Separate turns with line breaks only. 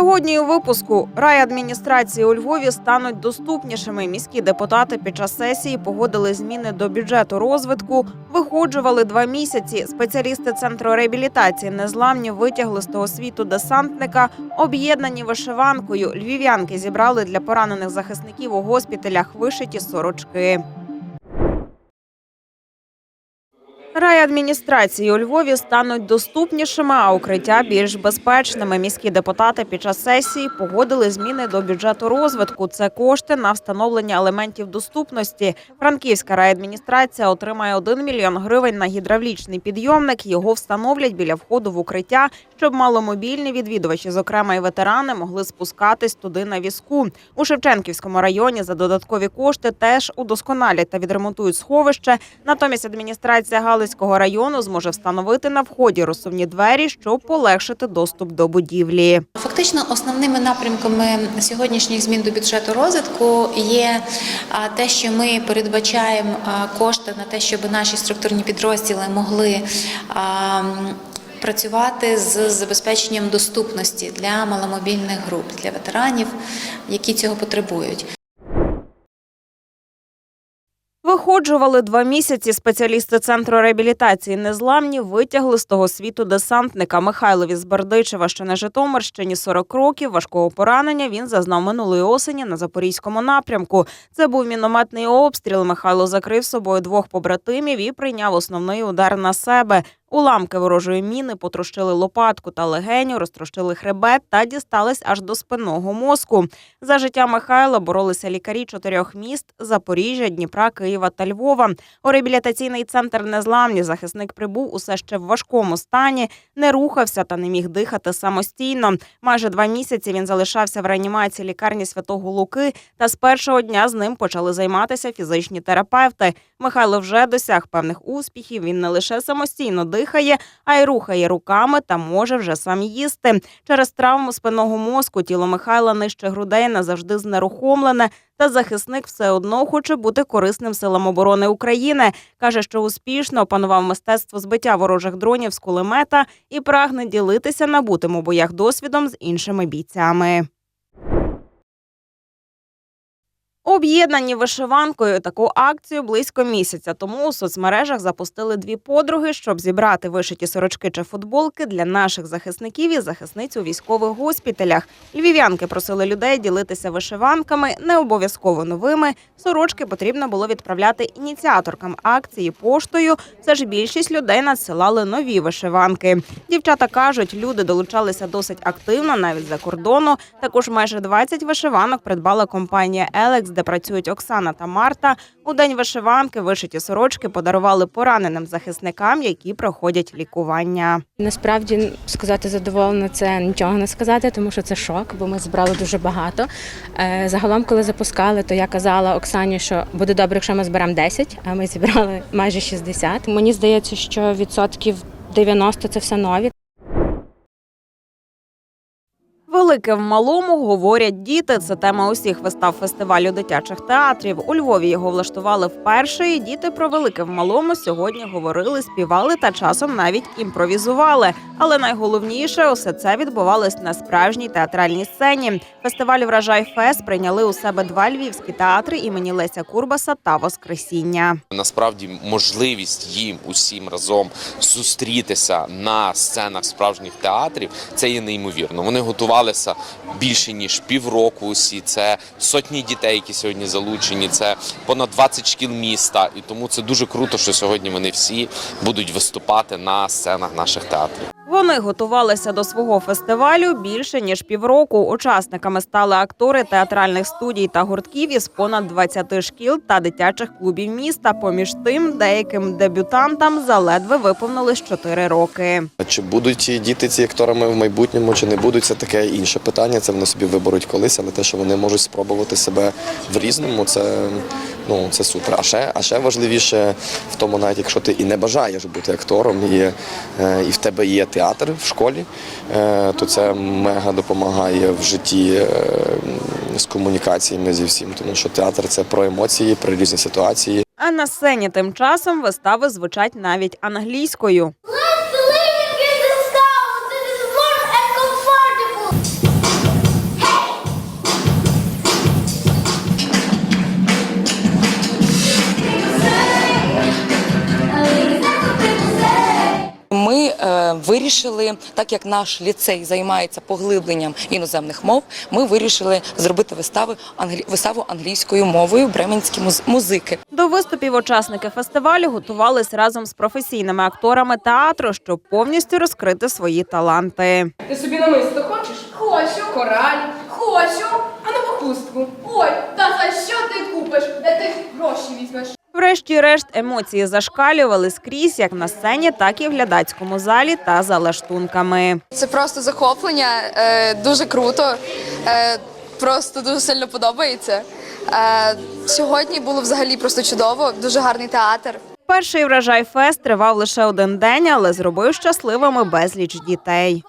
Сьогодні у випуску райадміністрації у Львові стануть доступнішими. Міські депутати під час сесії погодили зміни до бюджету розвитку. Виходжували два місяці. Спеціалісти центру реабілітації незламні витягли з того світу десантника. Об'єднані вишиванкою. Львів'янки зібрали для поранених захисників у госпіталях вишиті сорочки. Райадміністрації у Львові стануть доступнішими, а укриття більш безпечними. Міські депутати під час сесії погодили зміни до бюджету розвитку. Це кошти на встановлення елементів доступності. Франківська райадміністрація отримає 1 мільйон гривень на гідравлічний підйомник. Його встановлять біля входу в укриття, щоб маломобільні відвідувачі, зокрема і ветерани, могли спускатись туди на візку. У Шевченківському районі за додаткові кошти теж удосконалять та відремонтують сховище. Натомість адміністрація Галицького району зможе встановити на вході розсувні двері, щоб полегшити доступ до будівлі.
Фактично, основними напрямками сьогоднішніх змін до бюджету розвитку є те, що ми передбачаємо кошти на те, щоб наші структурні підрозділи могли. Працювати з забезпеченням доступності для маломобільних груп, для ветеранів, які цього потребують.
Виходжували два місяці. Спеціалісти центру реабілітації незламні витягли з того світу десантника Михайлові з Бердичева, що на Житомирщині 40 років. Важкого поранення він зазнав минулої осені на запорізькому напрямку. Це був мінометний обстріл. Михайло закрив собою двох побратимів і прийняв основний удар на себе. Уламки ворожої міни потрощили лопатку та легеню, розтрощили хребет та дістались аж до спинного мозку. За життя Михайла боролися лікарі чотирьох міст Запоріжжя, Дніпра, Києва та Львова. У реабілітаційний центр незламні захисник прибув усе ще в важкому стані, не рухався та не міг дихати самостійно. Майже два місяці він залишався в реанімації лікарні Святого Луки, та з першого дня з ним почали займатися фізичні терапевти. Михайло вже досяг певних успіхів. Він не лише самостійно дихає, а й рухає руками та може вже сам їсти. Через травму спинного мозку тіло Михайла нижче грудей назавжди знерухомлене. Та захисник все одно хоче бути корисним силам оборони України. каже, що успішно опанував мистецтво збиття ворожих дронів з кулемета і прагне ділитися набутим у боях досвідом з іншими бійцями. Об'єднані вишиванкою таку акцію близько місяця тому у соцмережах запустили дві подруги, щоб зібрати вишиті сорочки чи футболки для наших захисників і захисниць у військових госпіталях. Львів'янки просили людей ділитися вишиванками, не обов'язково новими. Сорочки потрібно було відправляти ініціаторкам акції поштою. Це ж більшість людей надсилали нові вишиванки. Дівчата кажуть, люди долучалися досить активно, навіть за кордону. Також майже 20 вишиванок придбала компанія Елекс, де працюють Оксана та Марта. У день вишиванки вишиті сорочки подарували пораненим захисникам, які проходять лікування.
Насправді сказати задоволена це нічого не сказати, тому що це шок, бо ми збирали дуже багато. Е, Загалом, коли запускали, то я казала Оксані, що буде добре, якщо ми зберемо 10, а ми зібрали майже 60. Мені здається, що відсотків 90 – це все нові.
Велике в малому говорять діти. Це тема усіх вистав фестивалю дитячих театрів. У Львові його влаштували вперше. і Діти про велике в малому сьогодні говорили, співали та часом навіть імпровізували. Але найголовніше усе це відбувалось на справжній театральній сцені. Фестиваль Вражай Фест прийняли у себе два львівські театри імені Леся Курбаса та Воскресіння.
Насправді можливість їм усім разом зустрітися на сценах справжніх театрів це є неймовірно. Вони готувалися більше ніж півроку. Усі це сотні дітей, які сьогодні залучені. Це понад 20 шкіл міста. І тому це дуже круто, що сьогодні вони всі будуть виступати на сценах наших театрів.
Вони готувалися до свого фестивалю більше ніж півроку. Учасниками стали актори театральних студій та гуртків із понад 20 шкіл та дитячих клубів міста. Поміж тим, деяким дебютантам заледве виповнилось 4 роки.
Чи будуть діти ці акторами в майбутньому, чи не будуть, це таке інше питання. Це вони собі виберуть колись, але те, що вони можуть спробувати себе в різному, це ну це супер. А ще, а ще важливіше в тому, навіть якщо ти і не бажаєш бути актором, і, е, і в тебе є театр в школі, е, то це мега допомагає в житті е, з комунікаціями зі всім, тому що театр це про емоції, про різні ситуації.
А на сцені тим часом вистави звучать навіть англійською.
Вирішили, так як наш ліцей займається поглибленням іноземних мов, ми вирішили зробити вистави англі... виставу англійською мовою бременські муз- музики.
До виступів учасники фестивалю готувались разом з професійними акторами театру, щоб повністю розкрити свої таланти.
Ти собі намисто хочеш? Хочу. Кораль? Хочу. А на хустку? Ой, та за що ти купиш? Де ти гроші візьмеш?
Врешті-решт емоції зашкалювали скрізь як на сцені, так і в глядацькому залі та за лаштунками.
Це просто захоплення, е, дуже круто, е, просто дуже сильно подобається. Е, сьогодні було взагалі просто чудово, дуже гарний театр.
Перший врожай фест тривав лише один день, але зробив щасливими безліч дітей.